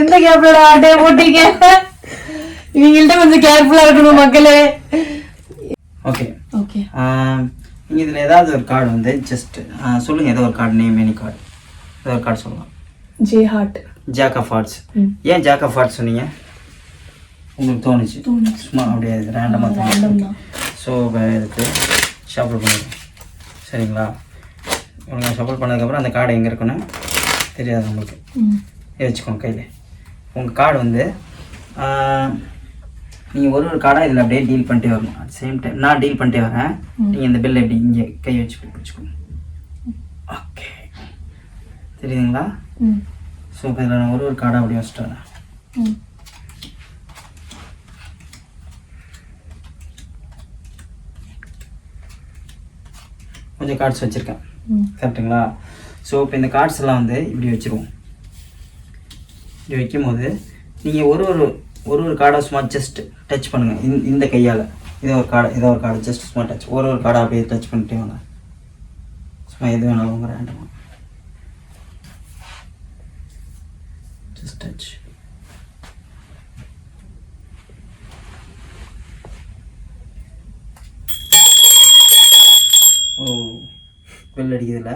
எந்த கேப்ல ஆட்டைய போட்டீங்க? இவங்கள்ட்ட கொஞ்சம் கேர்ஃபுல்லா இருக்கணும் மக்களே. ஓகே. ஓகே. நீங்கள் இதில் ஏதாவது ஒரு கார்டு வந்து ஜஸ்ட் சொல்லுங்கள் ஏதோ ஒரு கார்டு நேம் எனி கார்டு ஏதோ ஒரு கார்டு சொல்லலாம். J heart jack of hearts ம். ஏன் ஜாக் ஆஃப் ஆர்ட்ஸ் சொன்னீங்க? உங்களுக்கு தோணுச்சு. தோணுச்சு. சும்மா அப்படியே ரேண்டமாக தோணுச்சு. ஸோ எடுத்து ஷஃபிள் பண்ணிடுங்க சரிங்களா? உங்களுக்கு ஷஃபிள் பண்ணதுக்கப்புறம் அந்த கார்டு எங்கே இருக்குன்னு தெரியாது உங்களுக்கு வச்சுக்கோங்க கையில். உங்கள் கார்டு வந்து நீங்கள் ஒரு ஒரு கார்டாக இதில் அப்படியே டீல் பண்ணிட்டே வரணும். அட் சேம் டைம் நான் டீல் பண்ணிட்டே வரேன். நீங்கள் இந்த பில்லை இப்படி இங்கே கை வச்சு பிடிச்சிக்கோங்க ஓகே தெரியுதுங்களா? ஸோ இப்போ இதில் நான் ஒரு ஒரு கார்டாக அப்படியே வச்சுட்டு வரேன். கொஞ்சம் கார்ட்ஸ் வச்சுருக்கேன். கரெக்டுங்களா ஸோ இப்போ இந்த கார்ட்ஸ் எல்லாம் வந்து இப்படி வச்சுருவோம். இப்படி வைக்கும்போது நீங்கள் ஒரு ஒரு ஒரு ஒரு கார்டை சும்மா ஜஸ்ட் டச் பண்ணுங்கள் இந்த இந்த கையால். இதோ ஒரு கார்டு இதோ ஒரு கார்டு ஜஸ்ட் சும்மா டச் ஒரு ஒரு கார்டை அப்படியே டச் பண்ணிட்டே வாங்க. சும்மா எது வேணாலும் உங்கள் ரேண்டமாக just touch bell அடிக்குதுல்ல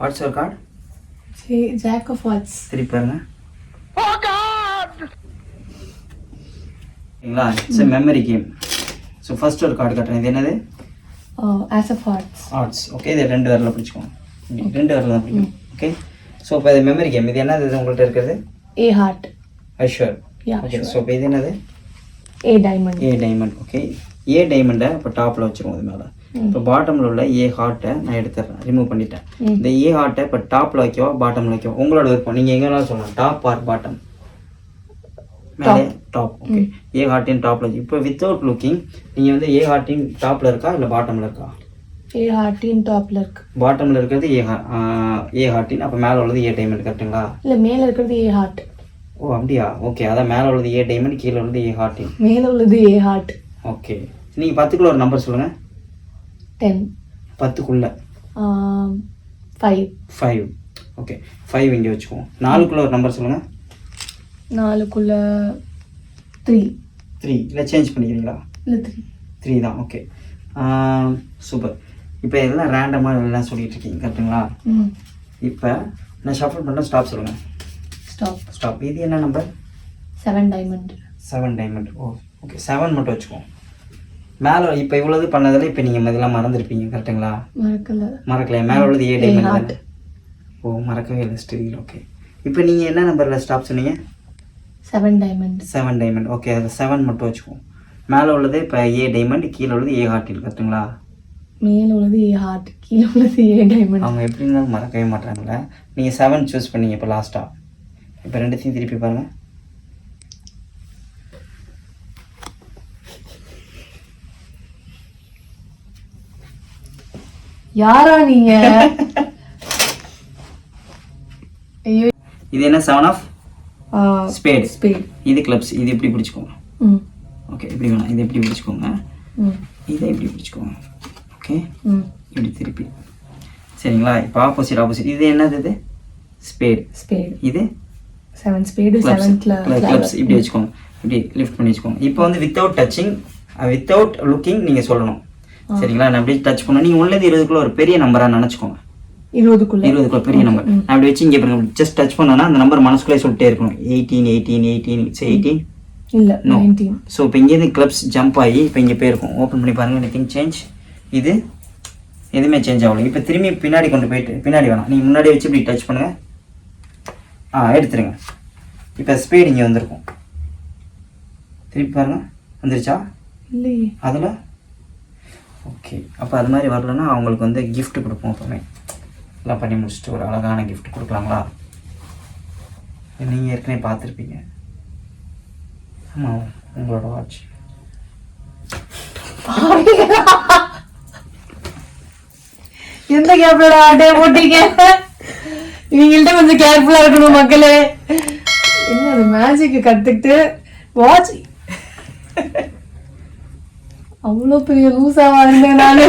what's your card J jack of what's திருப்பி பாருங்க. சரிங்களா it's memory game so first ஒரு கார்டு காட்டுறேன். இது என்னது? Ace of hearts hearts okay இது ரெண்டு வரல பிடிச்சிக்கோங்க. ரெண்டு வரல தான் பிடிக்கும். ஓகே ஸோ இப்போ இது மெமரி கேம் இது என்னது? இது உங்கள்கிட்ட இருக்கிறது? A heart I sure okay so இப்போ இது என்னது? A diamond A diamond okay A டைமண்டை இப்போ டாப்பில் வச்சிருவோம் இது மேலே. இப்போ பாட்டமில் உள்ள ஏ ஹார்ட்டை நான் எடுத்துடுறேன் ரிமூவ் பண்ணிட்டேன். இந்த ஏ ஹார்ட்டை இப்போ டாப்பில் வைக்கவா பாட்டமில் வைக்கவா? உங்களோட விருப்பம். நீங்கள் எங்கேனாலும் சொல்லலாம். டாப் ஆர் பாட்டம் மேலே டாப் ஓகே ஏ ஹார்ட்டின் டாப்பில் வச்சு. இப்போ வித்தவுட் லுக்கிங் நீங்கள் வந்து ஏ ஹார்ட்டின் டாப்பில் இருக்கா இல்லை பாட்டமில் இருக்கா? ஏ ஹார்ட்டின் டாப்ல இருக்கு. பாட்டமில் இருக்கிறது ஏ ஏ ஹார்ட்டின் அப்போ மேலே உள்ளது ஏ டைமண்ட் கரெக்டுங்களா இல்ல மேல இருக்கிறது ஏ ஹார்ட் ஓ அப்படியா? ஓகே அதான் மேலே உள்ளது ஏ டைமண்ட் கீழே உள்ளது ஏ ஹார்ட்டின் மேல உள்ளது ஏ ஹார்ட் ஓகே நீங்கள் பத்துக்குள்ள ஒரு நம்பர் சொல்லுங்கள் டென் பத்துக்குள்ளே. ஃபைவ் ஃபைவ் ஓகே ஃபைவ் இங்கே வச்சுக்குவோம். நாலுக்குள்ள ஒரு நம்பர் சொல்லுங்கள் நாலுக்குள்ள த்ரீ த்ரீ இல்லை சேஞ்ச் பண்ணிக்கிறீங்களா? இல்ல த்ரீ த்ரீ தான். ஓகே சூப்பர் இப்போ இதெல்லாம் ரேண்டமாக எல்லாம் சொல்லிட்டு இருக்கீங்க. கரெக்டுங்களா இப்போ நான் ஷஃபிள் பண்ண ஸ்டாப் சொல்லுங்கள் ஸ்டாப் ஸ்டாப் இது என்ன number seven diamond seven diamond oh okay seven மட்டும் வச்சுக்குவோம். மேலே இப்போ இவ்வளவு பண்ணதில் இப்போ நீங்கள் இதெல்லாம் மறந்துருப்பீங்க கரெக்டுங்களா மறக்கல. மறக்கலையா? மேலே உள்ளது ஏ. தானே ஓ மறக்கவே இல்லை ஸ்டில் ஓகே இப்போ நீங்கள் என்ன நம்பரில் ஸ்டாப் சொன்னீங்க? Seven diamond seven diamond okay அதில் செவன் மட்டும் வச்சுக்குவோம். மேலே உள்ளது இப்போ ஏ டைமண்ட் கீழே உள்ளது ஏ ஹார்ட்டில் கரெக்டுங்களா மேல உள்ளது ஏ ஹார்ட் கீழே உள்ளது ஏ டைமண்ட் அவங்க எப்படி இருந்தாலும் மறக்கவே மாட்டாங்கல்ல. நீங்கள் செவன் சூஸ் பண்ணீங்க இப்போ லாஸ்ட்டாக இப்போ ரெண்டுத்தையும் திருப்பி பாருங்கள் யாரா நீங்க? இது என்ன செவன் ஆஃப் ஸ்பேட் ஸ்பேட் இது கிளப்ஸ் இது இப்படி பிடிச்சிக்கோங்க? ஓகே இப்படி வேணாம். இதை இப்படி பிடிச்சிக்கோங்க? இதை இப்படி பிடிச்சிக்கோங்க? ஓகே இப்படி திருப்பி. சரிங்களா? இப்போ ஆப்போசிட் ஆப்போசிட் இது என்னது இது? ஸ்பேட் ஸ்பேட் இது? செவன் ஸ்பேடு செவன்த்ல கிளப்ஸ் இப்படி வச்சுக்கோங்க. இப்படி லிஃப்ட் பண்ணி வச்சுக்கோங்க. இப்போ வந்து வித்தவுட் டச்சிங் வித்தவுட் லுக்கிங் நீங்கள் சொல்லணும். சரிங்களா? நான் அப்படி டச் பண்ணணும் நீங்கள் உள்ளது இருபதுக்குள்ள ஒரு பெரிய நம்பராக நினச்சிக்கோங்க. இருபதுக்குள்ள? இருபதுக்குள்ள பெரிய நம்பர் நான் அப்படி வச்சு இங்கே பாருங்க ஜஸ்ட் டச் பண்ணோன்னா அந்த நம்பர் மனசுக்குள்ளே சொல்லிட்டே இருக்கணும். Eighteen eighteen eighteen it's eighteen இல்ல. நைன்டீன் ஸோ இப்போ இங்கேருந்து கிளப்ஸ் ஜம்ப் ஆகி இப்போ இங்கே போயிருக்கும். ஓப்பன் பண்ணி பாருங்க எனி சேஞ்ச் இது எதுவுமே சேஞ்ச் ஆகல. இப்போ திரும்பி பின்னாடி கொண்டு போயிட்டு பின்னாடி வேணாம் நீங்கள் முன்னாடி வச்சு இப்படி டச் பண்ணுங்க. ஆ எடுத்துருங்க. இப்போ ஸ்பீட் இங்கே வந்திருக்கும். திருப்பி பாருங்க. வந்துருச்சா? இல்லையே. அதில் ஓகே அப்போ அது மாதிரி வரலன்னா அவங்களுக்கு வந்து கிஃப்ட் கொடுப்போம் எப்பவுமே. எல்லாம் பண்ணி முடிச்சுட்டு ஒரு அழகான கிஃப்ட் கொடுக்கலாங்களா? நீங்கள் ஏற்கனவே பார்த்துருப்பீங்க. ஆமாம் உங்களோட வாட்ச் எந்த கேப்ல ஆட்டே போட்டீங்க? இவங்கள்ட்ட கொஞ்சம் கேர்ஃபுல்லாக இருக்கணும் மக்களே. என்ன அது மேஜிக்கு கற்றுக்கிட்டு வாட்ச் அவ்வளோ பெரிய லூசாவா இருந்தேன் நானு.